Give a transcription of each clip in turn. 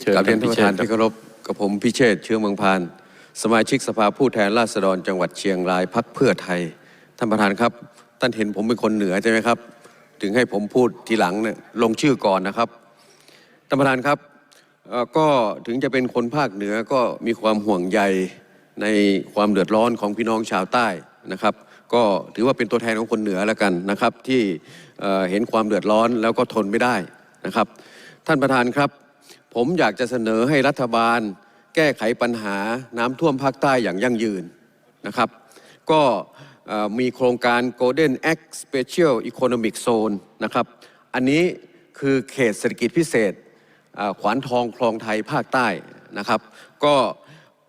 เชิญกราบเรียนท่าท่านนพิประเชษฐ์ครับธานที่เคารพกับผมพิเชษฐ์เชื้อเมืองพาน สมาชิกสภาผู้แทนราษฎรจังหวัดเชียงรายพักเพื่อไทย ท่านประธานครับท่านเห็นผมเป็นคนเหนือใช่ไหมครับ ถึงให้ผมพูดทีหลังเนี่ยลงชื่อก่อนนะครับท่านประธานครับเอ่อก็ถึงจะเป็นคนภาคเหนือก็มีความห่วงใยในความเดือดร้อนของพี่น้องชาวใต้นะครับ ก็ถือว่าเป็นตัวแทนของคนเหนือแล้วกันนะครับ ที่เอ่อเห็นความเดือดร้อนแล้วก็ทนไม่ได้นะครับ ท่านประธานครับ ผมอยากจะเสนอให้รัฐบาล แก้ไขปัญหาน้ำท่วมภาคใต้อย่างยั่งยืนนะครับ ก็มีโครงการ Golden Act Special Economic Zone นะครับ อันนี้คือเขตเศรษฐกิจพิเศษขวานทองคลองไทยภาคใต้นะครับ ก็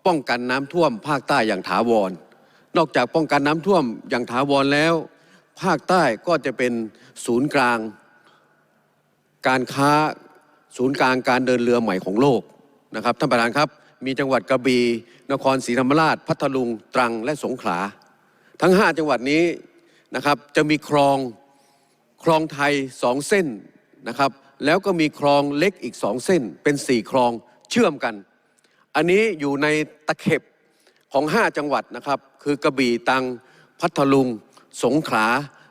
ป้องกันน้ำท่วมภาคใต้อย่างถาวร นอกจากป้องกันน้ำท่วมอย่างถาวรแล้ว ภาคใต้ก็จะเป็นศูนย์กลาง การค้า ศูนย์กลางการเดินเรือใหม่ของโลกนะครับท่านประธานครับ มีจังหวัดกระบี่นครศรีธรรมราช พัทลุงตรังและสงขลา ทั้ง 5 จังหวัดนี้นะครับจะมีคลองคลองไทยสองเส้นนะครับ แล้วก็มีคลองเล็กอีกสองเส้น เป็นสี่คลองเชื่อมกัน อันนี้อยู่ในตะเข็บของ 5 จังหวัดนะครับ คือกระบี่ตรังพัทลุง สงขลา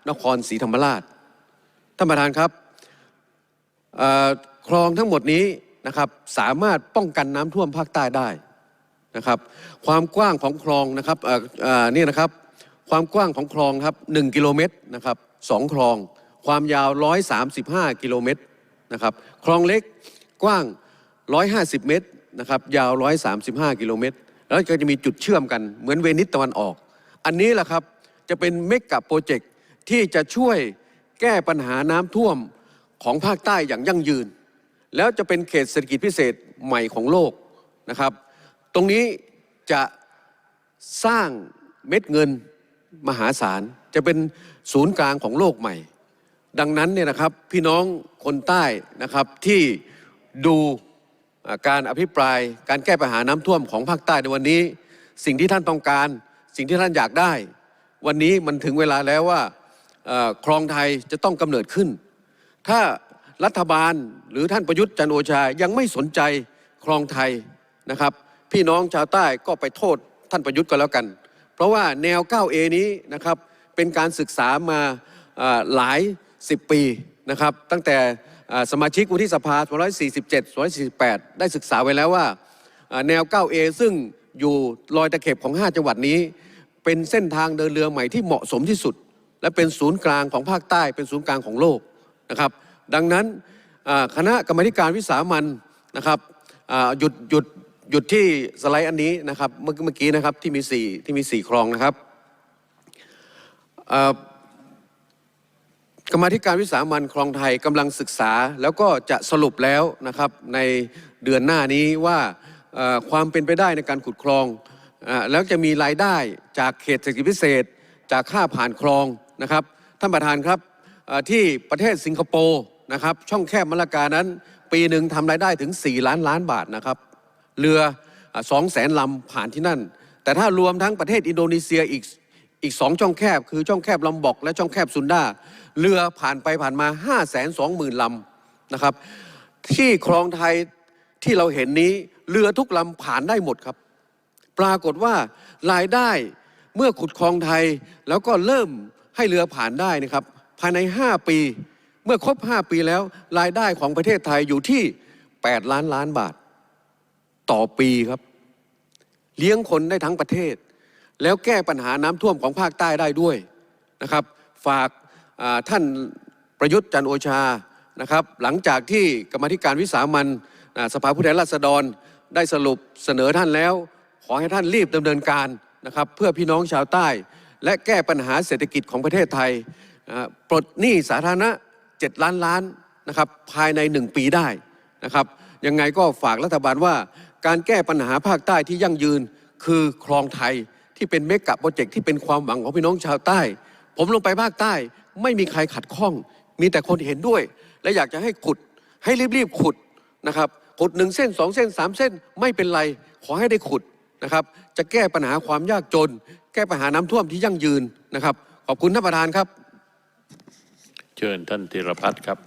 นครศรีธรรมราชท่านประธานครับ คลองทั้งหมดนี้นะครับสามารถป้องกันน้ำท่วมภาคใต้ได้นะครับ ความกว้างของคลองนะครับนี่นะครับ ความกว้างของคลองครับ1กิโลเมตรนะครับสองคลอง ความยาว 135 กิโลเมตรนะครับคลองเล็กกว้าง 150 เมตรนะครับยาว 135 กิโลเมตร แล้วก็จะมีจุดเชื่อมกันเหมือนเวนิสตะวันออก อันนี้แหละครับจะเป็นเมกะโปรเจกต์ที่จะช่วยแก้ปัญหาน้ำท่วมของภาคใต้อย่างยั่งยืน แล้วจะเป็นเขตเศรษฐกิจพิเศษใหม่ของโลกนะครับ ตรงนี้จะสร้างเม็ดเงินมหาศาล จะเป็นศูนย์กลางของโลกใหม่ ดังนั้นเนี่ยนะครับพี่น้องคนใต้นะครับที่ดูการอภิปรายการแก้ปัญหาน้ำท่วมของภาคใต้ในวันนี้ สิ่งที่ท่านต้องการ สิ่งที่ท่านอยากได้ วันนี้มันถึงเวลาแล้วว่าคลองไทยจะต้องกำเนิดขึ้น ถ้า รัฐบาลหรือท่านประยุทธ์จันโอชายังไม่สนใจคลองไทยนะครับ พี่น้องชาวใต้ก็ไปโทษท่านประยุทธ์ก็แล้วกัน เพราะว่าแนว 9A นี้นะครับเป็นการศึกษามาหลาย 10 ปีนะครับตั้งแต่สมาชิกวุฒิสภา 247 248 ได้ศึกษาไว้แล้วว่าอ่าแนว 9A ซึ่งอยู่รอยตะเข็บของ 5 จังหวัดนี้ เป็นเส้นทางเดินเรือใหม่ที่เหมาะสมที่สุด และเป็นศูนย์กลางของภาคใต้เป็นศูนย์กลางของโลกนะครับ ดังนั้นคณะกรรมการวิสามันนะครับหยุดหยุดหยุดที่สไลด์อันนี้นะครับเมื่อเมื่อกี้นะครับที่มีสี่ที่มีสี่คลองนะครับกรรมธิการวิสามันคลองไทยกำลังศึกษา แล้วก็จะสรุปแล้วนะครับในเดือนหน้านี้ว่าความเป็นไปได้ในการขุดคลองอแล้วจะมีรายได้จากเขตเศรษฐกิจพิเศษ จากค่าผ่านคลองนะครับ ท่านประธานครับ ที่ประเทศสิงคโปร์นะครับช่องแคบมะละกานั้น ปีหนึ่งทำรายได้ถึง 4 ล้านล้านบาทนะครับเรือสองแสนลำผ่านที่นั่น แต่ถ้ารวมทั้งประเทศอินโดนีเซียอีกอีกสองช่องแคบ คือช่องแคบลำบอกและช่องแคบซุนดาเรือผ่านไปผ่านมา 5 2 0 0 0 0ลำนะครับที่คลองไทยที่เราเห็นนี้เรือทุกลำผ่านได้หมดครับ ปรากฏว่ารายได้เมื่อขุดคลองไทยแล้วก็เริ่มให้เรือผ่านได้นะครับ ภายใน 5 ปี เมื่อครบ 5 ปีแล้วรายได้ของประเทศไทยอยู่ที่ 8 ล้านล้านบาท ต่อปีครับ เลี้ยงคนได้ทั้งประเทศ แล้วแก้ปัญหาน้ำท่วมของภาคใต้ได้ด้วยนะครับ ฝากาท่านประยุทธ์จันโอชานะครับหลังจากที่กรรมธิการวิสามันสภาผู้แทนราษฎรได้สรุปเสนอท่านแล้ว ขอให้ท่านรีบดำเนินการนะครับเพื่อพี่น้องชาวใต้ และแก้ปัญหาเศรษฐกิจของประเทศไทย ปลดหนี้สาธารณะ 7 ล้านล้านนะครับภายใน 1 ปีได้นะครับยังไงก็ฝากรัฐบาลว่า การแก้ปัญหาภาคใต้ที่ยั่งยืนคือคลองไทยที่เป็นเมกะโปรเจกต์ที่เป็นความหวังของพี่น้องชาวใต้ ผมลงไปภาคใต้ ไม่มีใครขัดข้อง มีแต่คนเห็นด้วย และอยากจะให้ขุดให้รีบๆขุดนะครับขุดหนึ่งเส้นสองเส้นสามเส้นไม่เป็นไร ขอให้ได้ขุดนะครับ จะแก้ปัญหาความยากจน แก้ปัญหาน้ำท่วมที่ยั่งยืนนะครับ ขอบคุณท่านประธานครับ เชิญท่านธีรพัฒน์ครับ